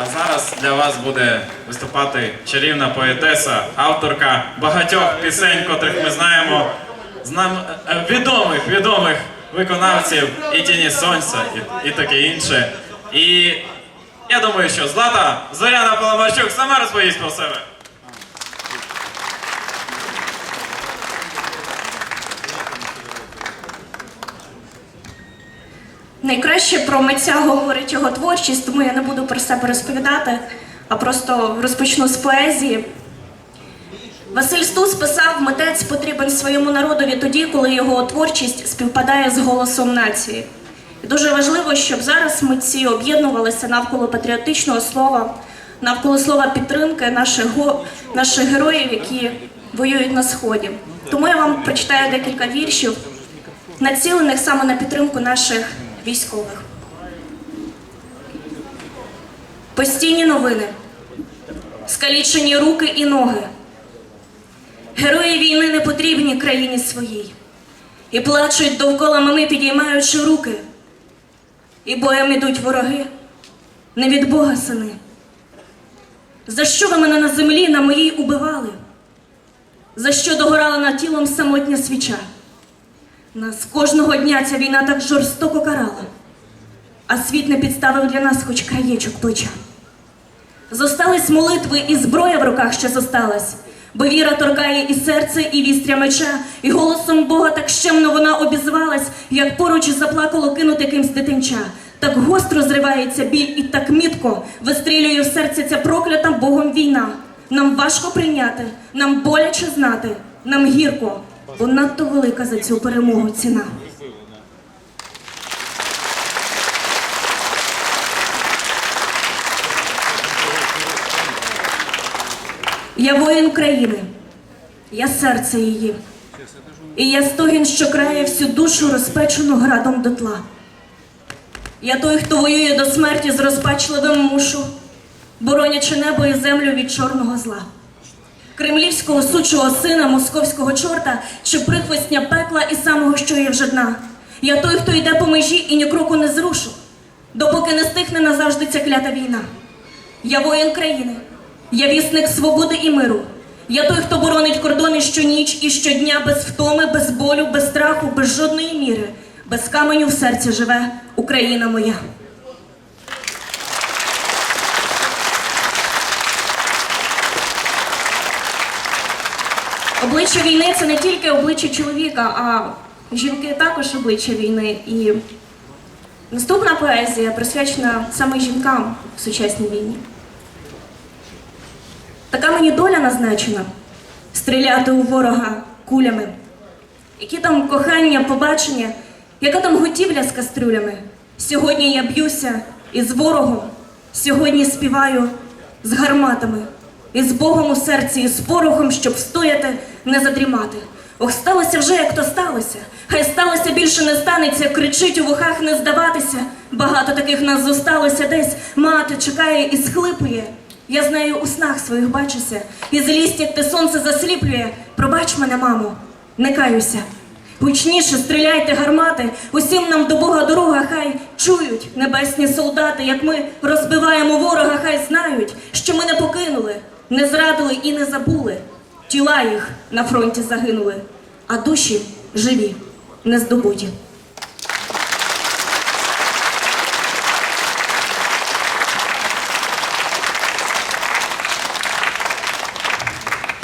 А зараз для вас буде виступати чарівна поетеса, авторка багатьох пісень, котрих ми знаємо, знам... е, відомих, відомих виконавців і тіні сонця, і, і таке інше. І я думаю, що Злата Зоряна Паламарчук сама розповість про себе. Найкраще про митця говорить його творчість, тому я не буду про себе розповідати, а просто розпочну з поезії. Василь Стус писав, митець потрібен своєму народові тоді, коли його творчість співпадає з голосом нації. І дуже важливо, щоб зараз митці об'єднувалися навколо патріотичного слова, навколо слова підтримки наших, наших героїв, які воюють на сході. Тому я вам прочитаю декілька віршів, націлених саме на підтримку наших військових. Постійні новини, скалічені руки і ноги. Герої війни не потрібні країні своїй. І плачуть довкола мами, підіймаючи руки. І боєм ідуть вороги, не від Бога сини. За що ви мене на землі на моїй убивали? За що догорала над тілом самотня свіча? Нас кожного дня ця війна так жорстоко карала, а світ не підставив для нас хоч краєчок плеча. Зостались молитви і зброя в руках ще зосталась, бо віра торкає і серце, і вістря меча, і голосом Бога так щемно вона обізвалась, як поруч заплакало кинути кимсь дитинча. Так гостро зривається біль і так мітко вистрілює в серце ця проклята Богом війна. Нам важко прийняти, нам боляче знати, нам гірко, бо надто велика за цю перемогу ціна. Я воїн країни, я серце її, і я стогін, що крає всю душу розпечену градом дотла. Я той, хто воює до смерті з розпачливим мушу, боронячи небо і землю від чорного зла. Кремлівського сучого сина, московського чорта чи прихвостня пекла і самого, що є вже дна. Я той, хто йде по межі і ні кроку не зрушу, допоки не стихне назавжди ця клята війна. Я воїн країни, я вісник свободи і миру. Я той, хто боронить кордони щоніч і щодня без втоми, без болю, без страху, без жодної міри, без каменю в серці живе Україна моя. Обличчя війни це не тільки обличчя чоловіка, а жінки також обличчя війни. І наступна поезія присвячена саме жінкам в сучасній війні. Така мені доля назначена стріляти у ворога кулями. Які там кохання, побачення, яка там готівля з кастрюлями. Сьогодні я б'юся із ворогом, сьогодні співаю з гарматами, і з Богом у серці, і з порохом, щоб встояти, не задрімати. Ох, сталося вже, як то сталося. Хай сталося більше не станеться, кричить у вухах не здаватися. Багато таких нас зосталося десь. Мати чекає і схлипує. Я з нею у снах своїх бачуся, і злість, як те сонце засліплює. Пробач мене, мамо, не каюся. Гучніше стріляйте гармати, усім нам до Бога дорога, хай чують небесні солдати, як ми розбиваємо ворога, хай знають, що ми не покинули, не зрадили і не забули. Тіла їх на фронті загинули, а душі живі, не здобуті.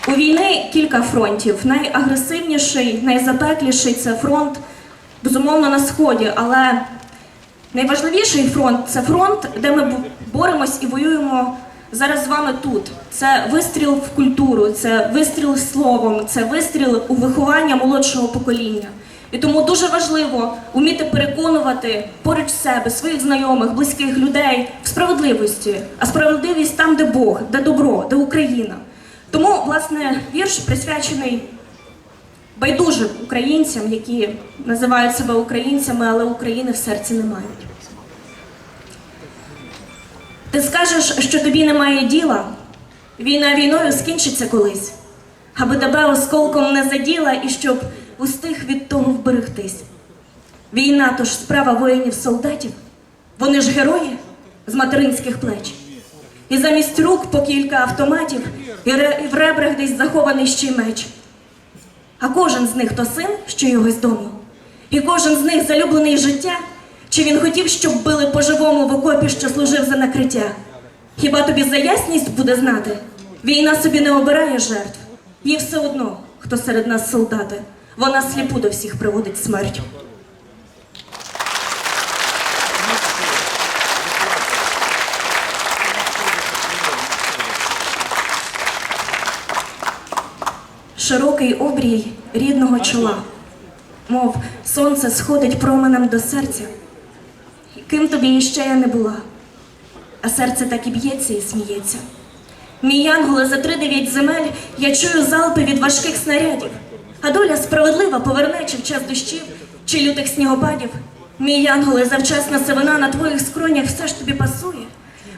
У війни кілька фронтів. Найагресивніший, найзапекліший це фронт, безумовно, на сході. Але найважливіший фронт це фронт, де ми боремось і воюємо зараз з вами тут. Це вистріл в культуру, це вистріл словом, це вистріл у виховання молодшого покоління. І тому дуже важливо вміти переконувати поруч себе, своїх знайомих, близьких людей в справедливості. А справедливість там, де Бог, де добро, де Україна. Тому, власне, вірш присвячений байдужим українцям, які називають себе українцями, але України в серці не мають. Ти скажеш, що тобі немає діла, війна війною скінчиться колись, аби тебе осколком не заділа і щоб устиг від того вберегтись. Війна то ж справа воїнів солдатів, вони ж герої з материнських плеч. і замість рук по кілька автоматів, і в ребрах десь захований ще й меч. А кожен з них то син, що його з дому, і кожен з них залюблений життя, чи він хотів, щоб били по-живому в окопі, що служив за накриття. Хіба тобі за ясність буде знати? Війна собі не обирає жертв. Їй все одно, хто серед нас солдати. Вона сліпу до всіх приводить смерть. Широкий обрій рідного чола, мов сонце сходить променем до серця. Ким тобі іще я не була, а серце так і б'ється і сміється. Мій янголе за три дев'ять земель я чую залпи від важких снарядів, а доля справедлива поверне чи в час дощів, чи лютих снігопадів. Мій янголе, завчасна сивина на твоїх скронях все ж тобі пасує,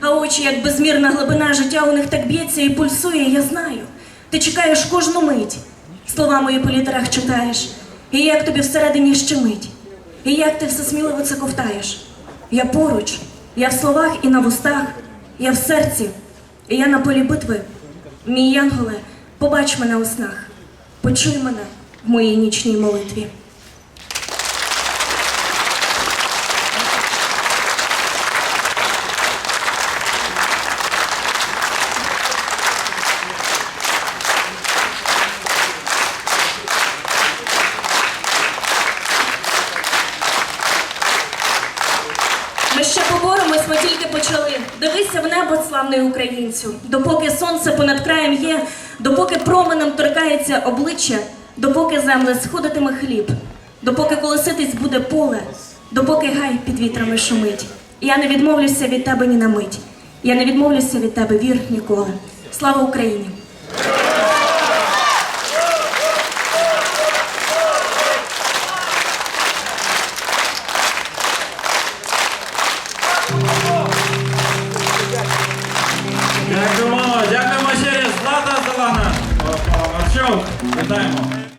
а очі, як безмірна глибина життя у них так б'ється і пульсує, я знаю. Ти чекаєш кожну мить, слова мої по літерах читаєш, і як тобі всередині щемить, і як ти все сміливо це ковтаєш. Я поруч, я в словах і на вустах, я в серці, і я на полі битви. Мій янголе, побач мене у снах, почуй мене в моїй нічній молитві. Ще поборемось, ми тільки почали. Дивися в небо, славний українцю. Допоки сонце понад краєм є, допоки променем торкається обличчя, допоки земле сходитиме хліб, допоки колоситись буде поле, допоки гай під вітрами шумить. Я не відмовлюся від тебе ні на мить. Я не відмовлюся від тебе вір ніколи. Слава Україні!